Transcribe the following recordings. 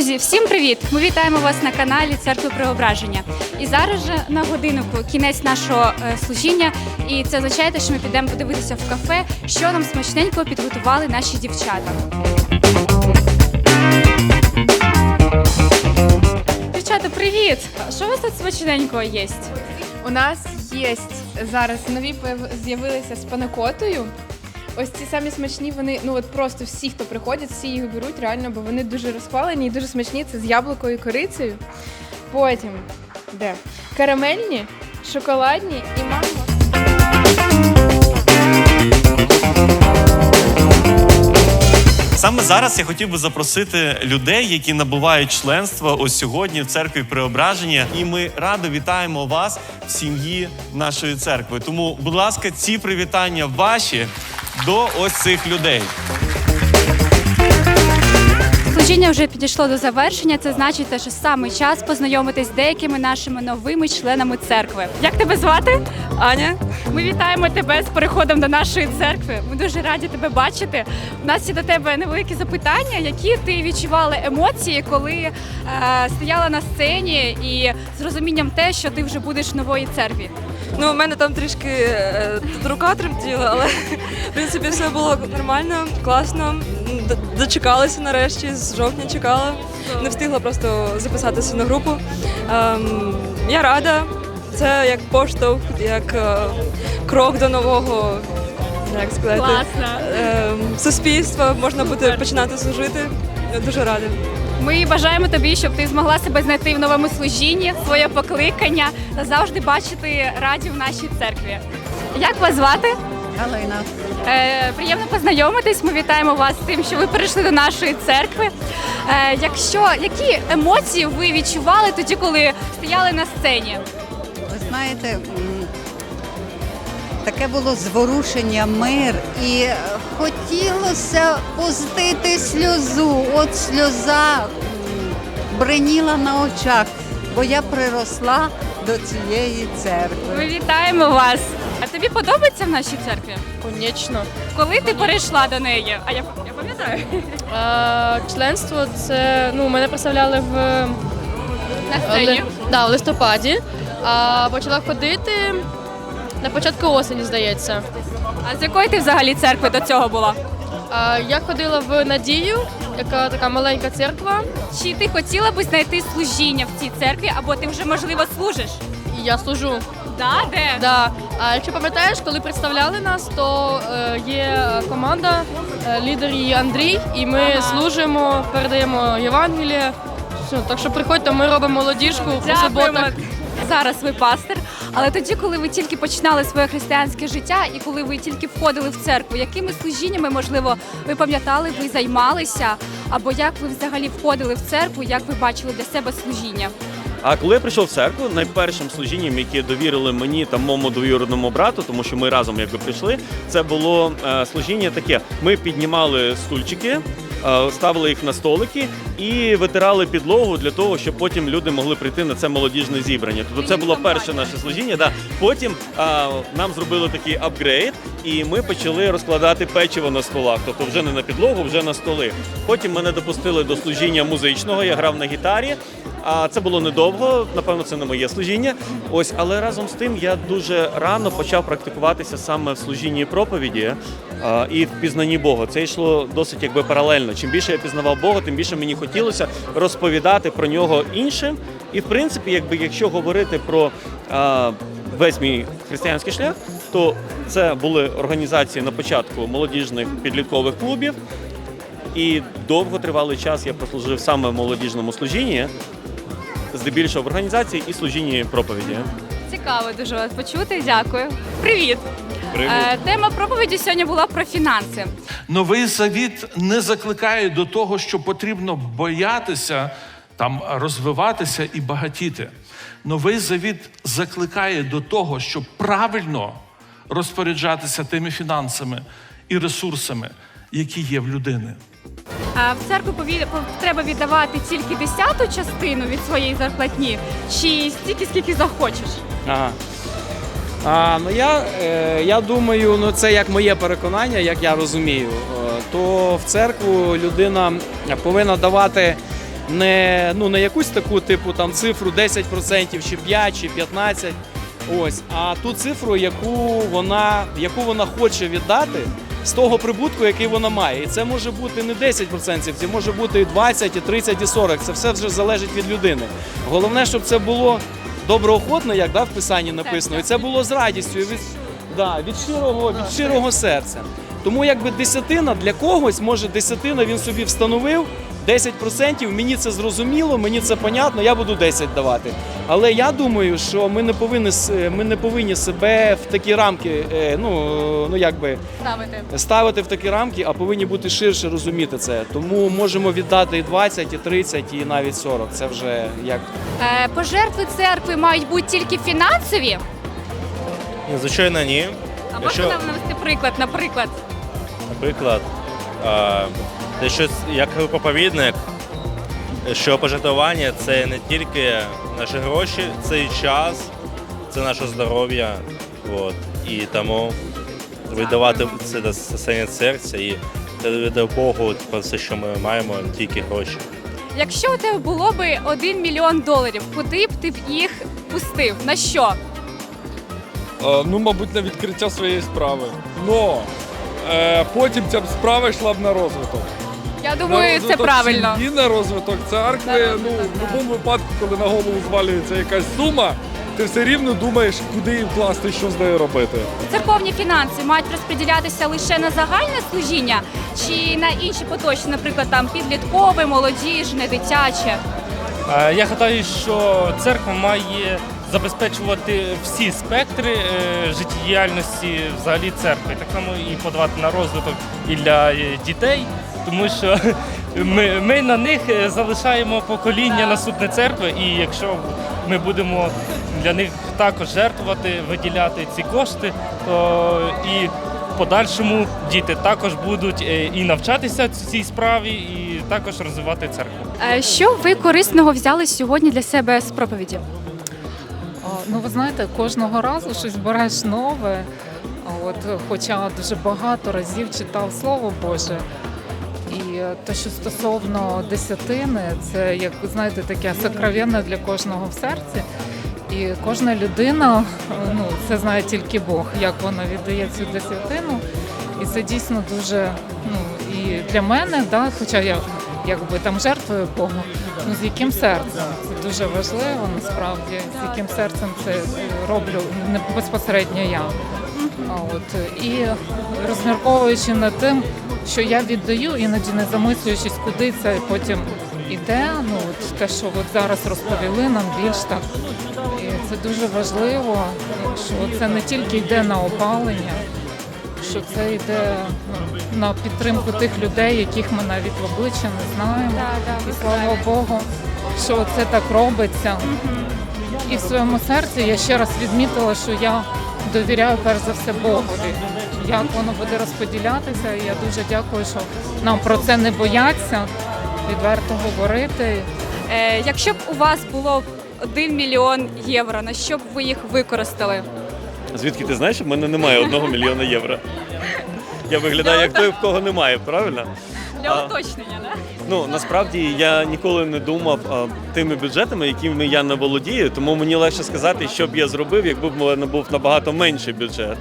Друзі, всім привіт! Ми вітаємо вас на каналі Церкви Преображення. І зараз же на годиннику кінець нашого е, служіння. І це означає, що ми підемо подивитися в кафе, що нам смачненького підготували наші дівчата. Дівчата, привіт! Що у вас тут смачненького є? У нас є зараз нові з'явилися з панакотою. Ось ці самі смачні, вони ну от просто всі, хто приходять, всі їх беруть реально, бо вони дуже розхвалені і дуже смачні. Це з яблукою і корицею. Потім де? Карамельні, шоколадні і манго. Саме зараз я хотів би запросити людей, які набувають членство ось сьогодні в церкві Преображення. І ми радо вітаємо вас в сім'ї нашої церкви. Тому, будь ласка, ці привітання ваші до ось цих людей. Служіння вже підійшло до завершення. Це значить, що саме час познайомитись з деякими нашими новими членами церкви. Як тебе звати? Аня. Ми вітаємо тебе з переходом до нашої церкви. Ми дуже раді тебе бачити. У нас є до тебе невеликі запитання, які ти відчувала емоції, коли е, стояла на сцені і з розумінням те, що ти вже будеш в нової церкві. Ну, у мене там трішки е, тут рука тремтіла, але в принципі все було нормально, класно. Д- Дочекалася нарешті, з жовтня чекала. Не встигла просто записатися на групу. Ем, я рада. Це як поштовх, як е, крок до нового як сказати, Класно. ем, суспільства. Можна буде починати служити. Я дуже рада. Ми бажаємо тобі, щоб ти змогла себе знайти в новому служінні, своє покликання та завжди бачити раді в нашій церкві. Як вас звати? Галина. Е, приємно познайомитись. Ми вітаємо вас з тим, що ви перейшли до нашої церкви. Е, якщо які емоції ви відчували тоді, коли стояли на сцені? Ви знаєте, таке було зворушення, мир, і е, хотілося пустити сльозу. От сльоза м, бреніла на очах, бо я приросла до цієї церкви. Ми вітаємо вас. А тобі подобається в нашій церкві? Конечно. Коли ти перейшла до неї? А я, я пам'ятаю. Членство це ну мене представляли в, На сцені. ли- да, в листопаді, а почала ходити на початку осені, здається. А з якої ти взагалі церкви до цього була? А, я ходила в Надію, яка така маленька церква, Чи ти хотіла би знайти служіння в цій церкві, або ти вже можливо служиш? і я служу. Да, де? Да. А якщо пам'ятаєш, коли представляли нас, то е, є команда, е, лідер її Андрій, і ми Ага. служимо, передаємо Євангеліє. Все, Так що приходьте, ми робимо молодіжку по Дякуємо. суботах. Зараз ви пастир. Але тоді, коли ви тільки починали своє християнське життя, і коли ви тільки входили в церкву, якими служіннями, можливо, ви пам'ятали, ви займалися, або як ви взагалі входили в церкву, як ви бачили для себе служіння? А коли я прийшов в церкву, найпершим служінням, яке довірили мені та моєму двоюродному брату, тому що ми разом якби прийшли, це було е, служіння таке. Ми піднімали стульчики. Е, Ставили їх на столики і витирали підлогу для того, щоб потім люди могли прийти на це молодіжне зібрання. Тобто це було перше наше служіння. Да. Потім а, нам зробили такий апгрейд, і ми почали розкладати печиво на столах. Тобто вже не на підлогу, вже на столи. Потім мене допустили до служіння музичного. Я грав на гітарі. А це було недовго, напевно, це не моє служіння. Ось, але разом з тим я дуже рано почав практикуватися саме в служінні проповіді а, і в пізнанні Бога. Це йшло досить якби паралельно. Чим більше я пізнавав Бога, тим більше мені хотілося розповідати про нього іншим. І в принципі, якби якщо говорити про а, весь мій християнський шлях, то це були організації на початку молодіжних підліткових клубів. І довготривалий час я прослужив саме в молодіжному служінні, здебільшого в організації і служінні проповіді. Цікаво дуже вас почути. Дякую. Привіт. Привіт. Е, тема проповіді сьогодні була про фінанси. Новий завіт не закликає до того, що потрібно боятися там розвиватися і багатіти. Новий завіт закликає до того, щоб правильно розпоряджатися тими фінансами і ресурсами, які є в людини. В церкву треба віддавати тільки десяту частину від своєї зарплатні, чи стільки, скільки захочеш? Ага. А, ну я, е, я думаю, ну це як моє переконання, як я розумію, е, то в церкву людина повинна давати не, ну, не якусь таку типу там цифру 10% чи 5 чи 15. Ось, а ту цифру, яку вона, яку вона хоче віддати з того прибутку, який вона має. І це може бути не 10%, це може бути і 20, і 30, і 40. Це все вже залежить від людини. Головне, щоб це було доброохотно, як да, в писанні написано, і це було з радістю, від, да, від, щирого, від щирого серця. Тому якби десятина для когось, може десятина він собі встановив, 10% мені це зрозуміло, мені це понятно, я буду 10 давати. Але я думаю, що ми не повинні, ми не повинні себе в такі рамки, е, ну, ну якби Ставити. ставити в такі рамки, а повинні бути ширше розуміти це. Тому можемо віддати і 20, і 30, і навіть 40. Це вже як Е, пожертви церкви мають бути тільки фінансові. Звичайно, ні. А можна Якщо- нам навести приклад, наприклад? Наприклад, те, що як проповідник, що пожертвування це не тільки наші гроші, це і час, це наше здоров'я. От. І тому видавати це до состояння серця і віддати Богу про все, що ми маємо, не тільки гроші. Якщо у тебе було би 1 мільйон доларів, куди б ти б їх пустив? На що? Ну, мабуть, на відкриття своєї справи. Но е, потім ця б справа йшла б на розвиток. Я на думаю, це правильно. сім'ї, на розвиток церкви. На Ну, розвиток, в будь-якому випадку, коли на голову звалюється якась сума, ти все рівно думаєш, куди її вкласти, що з нею робити. Церковні фінанси мають розподілятися лише на загальне служіння чи на інші поточні, наприклад, там підліткове, молодіжне, дитяче. Е, Я гадаю, що церква має забезпечувати всі спектри е, життєдіяльності взагалі церкви, так само і подавати на розвиток і для е, дітей, тому що ми, ми на них е, залишаємо покоління наступне церкви, і якщо ми будемо для них також жертвувати, виділяти ці кошти, то і в подальшому діти також будуть і навчатися цій справі, і також розвивати церкву. Що ви корисного взяли сьогодні для себе з проповіді? Ну, ви знаєте, кожного разу щось береш нове. От, хоча дуже багато разів читав Слово Боже. І те, що стосовно десятини, це як знаєте, таке сокровенне для кожного в серці. І кожна людина, ну це знає тільки Бог, як вона віддає цю десятину. І це дійсно дуже ну і для мене, да, хоча я якби там жертвую Богу, ну з яким серцем це дуже важливо насправді, з яким серцем це е, роблю не безпосередньо я. От і розмірковуючи над тим, що я віддаю, іноді не замислюючись, куди це потім іде. Ну от те, що от зараз розповіли нам більш так. І це дуже важливо, що це не тільки йде на опалення, що це йде ну, на підтримку тих людей, яких ми навіть в обличчя не знаємо. І слава Богу, що це так робиться. І в своєму серці я ще раз відмітила, що я довіряю перш за все Богові. Як воно буде розподілятися, і я дуже дякую, що нам про це не бояться, відверто говорити. Е, Якщо б у вас було 1 мільйон євро, на що б ви їх використали? Звідки ти знаєш, в мене немає одного мільйона євро? Я виглядаю як той, в кого немає, правильно? Для А. уточнення, да? Ну насправді я ніколи не думав а, тими бюджетами, якими я не володію, тому мені легше сказати, що б я зробив, якби в мене був набагато менший бюджет.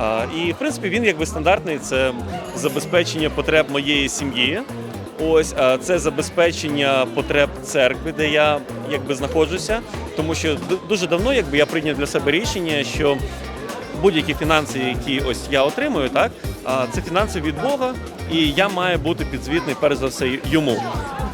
А, і в принципі він якби стандартний це забезпечення потреб моєї сім'ї. Ось а, це забезпечення потреб церкви, де я якби знаходжуся, тому що ду- дуже давно якби я прийняв для себе рішення, що будь-які фінанси, які ось я отримую, так це фінанси від Бога, і я маю бути підзвітний перш за все йому.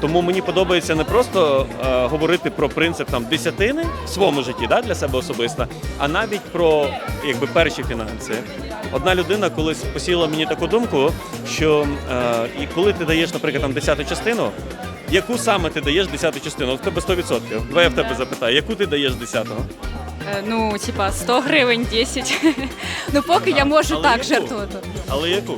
Тому мені подобається не просто е, говорити про принцип там десятини в своєму житті, да, для себе особисто, а навіть про якби перші фінанси. Одна людина колись посіла мені таку думку, що е, і коли ти даєш, наприклад, там десяту частину, яку саме ти даєш десяту частину? В тебе 100%. Давай я в тебе запитаю, яку ти даєш десятого? Е, Ну, типа 100 гривень, 10. ну, поки я можу Але так яку? жертвувати. Але яку?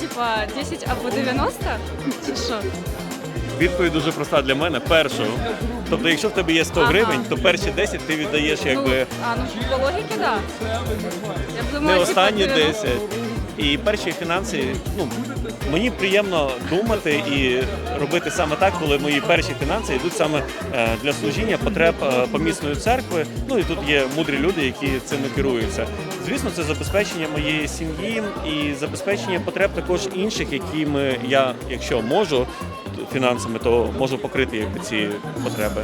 Типа 10 або 90? Чи що? Відповідь дуже проста для мене. Першу. Тобто, якщо в тебе є 100 Ага. гривень, то перші 10 ти віддаєш якби Ну, а, ну, по логіки, так. Да. Я б не останні типа, 10. І перші фінанси, ну мені приємно думати і робити саме так, коли мої перші фінанси йдуть саме е, для служіння потреб е, помісної церкви. Ну і тут є мудрі люди, які цими керуються. Звісно, це забезпечення моєї сім'ї і забезпечення потреб також інших, якими я, якщо можу фінансами, то можу покрити якби ці потреби.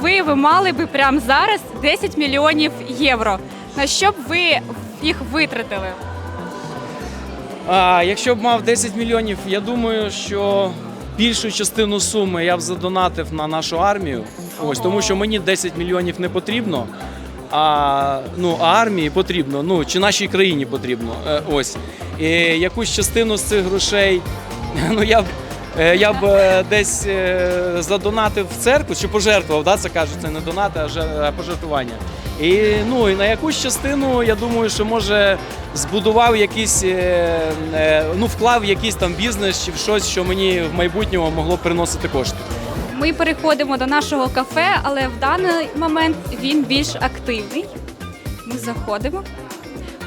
Ви, ви мали би прямо зараз 10 мільйонів євро. На що б ви їх витратили? А якщо б мав 10 мільйонів, я думаю, що більшу частину суми я б задонатив на нашу армію. Ось тому, що мені 10 мільйонів не потрібно. А ну а армії потрібно, ну чи нашій країні потрібно. Е, ось і якусь частину з цих грошей, ну я б е, я б е, десь задонатив в церкву чи пожертвував, да, це кажуть, це не донати, а пожертвування. І ну і на якусь частину я думаю, що може збудував якийсь, е, е, ну вклав якийсь там бізнес чи в щось, що мені в майбутньому могло приносити кошти. Ми переходимо до нашого кафе, але в даний момент він більш активний. Ми заходимо.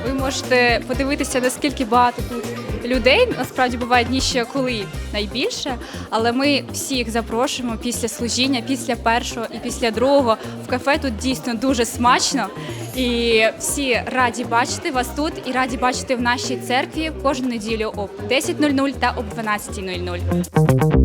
Ви можете подивитися, наскільки багато тут людей. Насправді бувають дні ще коли найбільше, але ми всіх запрошуємо після служіння, після першого і після другого. В кафе тут дійсно дуже смачно. І всі раді бачити вас тут і раді бачити в нашій церкві кожну неділю об 10.00 та об 12.00.